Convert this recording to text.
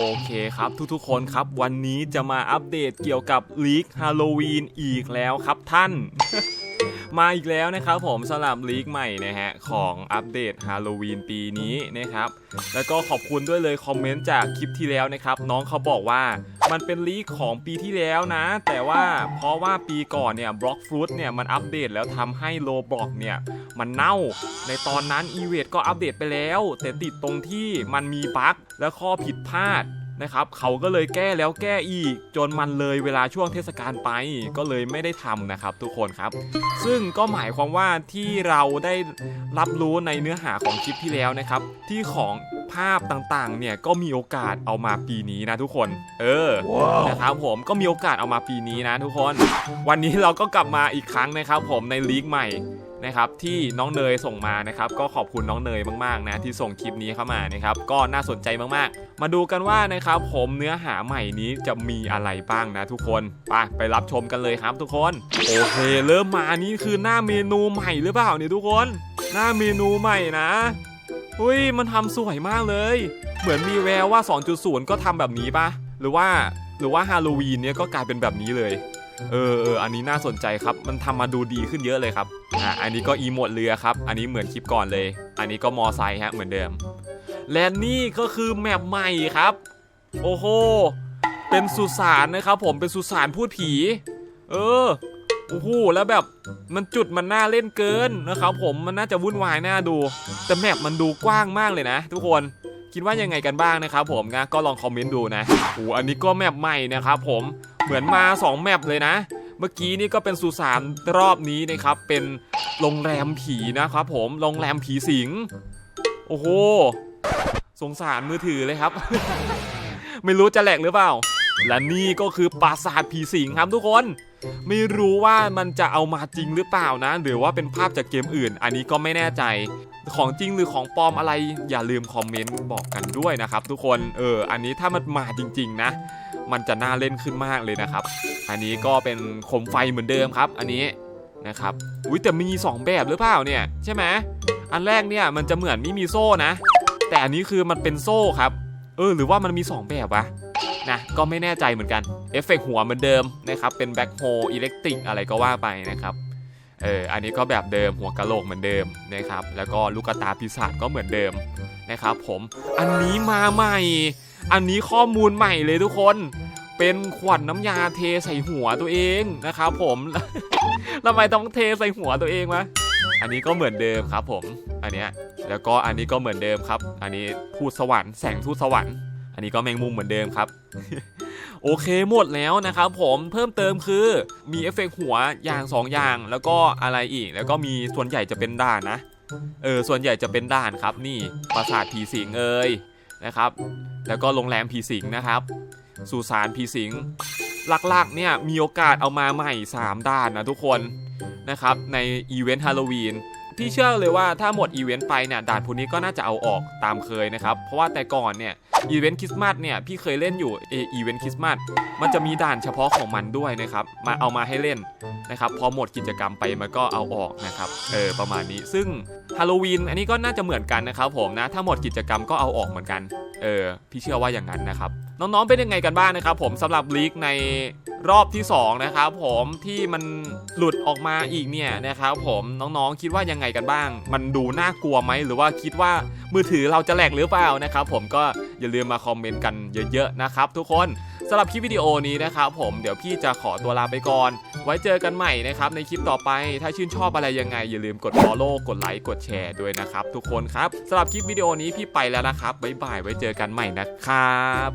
โอเคครับทุกๆคนครับ วันนี้จะมาอัปเดตเกี่ยวกับลีกฮาโลวีนอีกแล้วครับท่าน มาอีกแล้วนะครับผมสำหรับลีกใหม่นะฮะของอัปเดตฮาโลวีนปีนี้นะครับแล้วก็ขอบคุณด้วยเลยคอมเมนต์จากคลิปที่แล้วนะครับน้องเขาบอกว่ามันเป็นลีกของปีที่แล้วนะ แต่ว่าเพราะว่าปีก่อนเนี่ยบล็อกฟรุตเนี่ยมันอัปเดตแล้วทำให้โลบล็อกเนี่ยมันเน่า ในตอนนั้นอีเวทก็อัปเดตไปแล้ว แต่ติดตรงที่มันมีบั๊กและข้อผิดพลาด นะครับเขาก็เลยแก้แล้วแก้อีก จนมันเลยเวลาช่วงเทศกาลไปก็เลยไม่ได้ทำนะครับทุกคนครับ ซึ่งก็หมายความว่าที่เราได้รับรู้ในเนื้อหาของคลิปที่แล้วนะครับ ที่ของภาพต่างๆ เนี่ยก็มีโอกาสเอามาปีนี้นะทุกคน เออนะครับผมก็มีโอกาสเอามาปีนี้นะทุกคน วันนี้เราก็กลับมาอีกครั้งนะครับ ผมในลีกใหม่ นะครับที่น้องเนยส่งมานะครับก็ขอบคุณน้องเนยมากๆนะที่ส่งคลิปนี้เข้ามานะครับก็น่าสนใจมากๆ มาดูกันว่านะครับผมเนื้อหาใหม่นี้จะมีอะไรบ้างนะทุกคนไปไปรับชมกันเลยครับทุกคนโอเคเริ่มมานี่คือหน้าเมนูใหม่หรือเปล่าเนี่ยทุกคน หน้าเมนูใหม่นะอุ้ยมันทำสวยมากเลย เหมือนมีแววว่า 2.0 ก็ทำแบบนี้ปะหรือว่าหรือว่าฮาโลวีนเนี่ยก็กลายเป็นแบบนี้เลย เออเอออันนี้น่าสนใจครับ มันทำมาดูดีขึ้นเยอะเลยครับอะอันนี้ก็อีโมดเรือครับ อันนี้เหมือนคลิปก่อนเลย อันนี้ก็มอไซค์ฮะเหมือนเดิม และนี่ก็คือแมปใหม่ครับ โอ้โห เป็นสุสานนะครับ ผมเป็นสุสานพูดผี เออโอ้โหแล้วแบบมันจุดมันน่าเล่นเกินนะครับ ผมมันน่าจะวุ่นวายน่าดู แต่แมปมันดูกว้างมากเลยนะ ทุกคนคิดว่ายังไงกันบ้างนะครับ ผมนะก็ลองคอมเมนต์ดูนะโอ้อันนี้ก็แมปใหม่นะครับ ผม เหมือนมา 2 แมปเลยนะ เมื่อกี้นี่ก็เป็นสุสานรอบนี้นะครับ เป็นโรงแรมผีนะครับผมโรงแรมผีสิง โอ้โห สงสารมือถือเลยครับ ไม่รู้จะแหลกหรือเปล่า และนี่ก็คือปราสาทผีสิงครับทุกคน ไม่รู้ว่ามันจะเอามาจริงหรือเปล่านะ หรือว่าเป็นภาพจากเกมอื่น อันนี้ก็ไม่แน่ใจ ของจริงหรือของปลอมอะไร อย่าลืมคอมเมนต์บอกกันด้วยนะครับ ทุกคนเอออันนี้ถ้ามันมาจริง ๆ นะ มันจะน่าเล่นขึ้นมากเลยนะครับ อันนี้ก็เป็นโคมไฟเหมือนเดิมครับ อันนี้นะครับอุ้ยแต่มี 2 แบบหรือเปล่าเนี่ยใช่ไหมอันแรกเนี่ยมันจะเหมือนไม่มีโซ่นะ แต่อันนี้คือมันเป็นโซ่ครับ เออ หรือว่ามันมี 2 แบบวะ นะก็ไม่แน่ใจเหมือนกันเอฟเฟกต์หัวเหมือนเดิมนะครับเป็นแบ็คโฮอิเล็กตริกอะไรก็ว่าไปนะครับเอออันนี้ก็แบบเดิมหัวกะโหลกเหมือนเดิมนะครับแล้วก็ลูกตาปีศาจก็เหมือนเดิมนะครับผมอันนี้มาใหม่ อันนี้ข้อมูลใหม่เลยทุกคนเป็นขวดน้ำยาเทใส่หัวตัวเองนะครับผมทำไมต้องเทใส่หัวตัวเองวะอันนี้ก็เหมือนเดิมครับผม อันเนี้ยแล้วก็อันนี้ก็เหมือนเดิมครับ อันนี้ทูตสวรรค์แสงทูตสวรรค์ อันนี้ก็แมงมุมเหมือนเดิมครับ โอเคหมดแล้วนะครับผมเพิ่มเติมคือมีเอฟเฟกต์หัวอย่าง 2 อย่าง แล้วก็อะไรอีก แล้วก็มีส่วนใหญ่จะเป็นด่านนะ เออส่วนใหญ่จะเป็นด่านครับ นี่ปราสาทผีสิงเอ่ยนะครับ แล้วก็โรงแรมผีสิงนะครับสุสานผีสิงหลักๆเนี่ยมีโอกาสเอามาใหม่ 3ด่านนะทุกคนนะครับในอีเวนต์ฮาโลวีน พี่เชื่อเลยว่าถ้าหมดอีเวนต์ไปเนี่ยด่านพวกนี้ก็น่าจะเอาออกตามเคยนะครับ เพราะว่าแต่ก่อนเนี่ยอีเวนต์คริสต์มาสเนี่ยพี่เคยเล่นอยู่เออีเวนต์คริสต์มาสมันจะมีด่านเฉพาะของมันด้วยนะครับมาเอามาให้เล่นนะครับพอหมดกิจกรรมไปมันก็เอาออกนะครับเออประมาณนี้ซึ่งฮาโลวีนอันนี้ก็น่าจะเหมือนกันนะครับผมนะถ้าหมดกิจกรรมก็เอาออกเหมือนกันเออพี่เชื่อว่าอย่างนั้นนะครับน้องๆเป็นยังไงกันบ้างนะครับผมสำหรับลีกในรอบที่สองนะครับผมที่มันหลุดออกมาอีกเนี่ยนะครับผมน้องๆคิดว่ายังไงกันบ้าง มันดูน่ากลัวไหมหรือว่าคิดว่ามือถือเราจะแหลกหรือเปล่านะครับผมก็อย่าลืมมาคอมเมนต์กันเยอะๆนะครับทุกคนสำหรับคลิปวิดีโอนี้นะครับผมเดี๋ยวพี่จะขอตัวลาไปก่อน ไว้เจอกันใหม่นะครับในคลิปต่อไป ถ้าชื่นชอบอะไรยังไง อย่าลืมกด follow กดไลค์กดแชร์ด้วยนะครับ ทุกคนครับสำหรับคลิปวิดีโอนี้พี่ไปแล้วนะครับบ๊ายบายไว้เจอกันใหม่นะครับ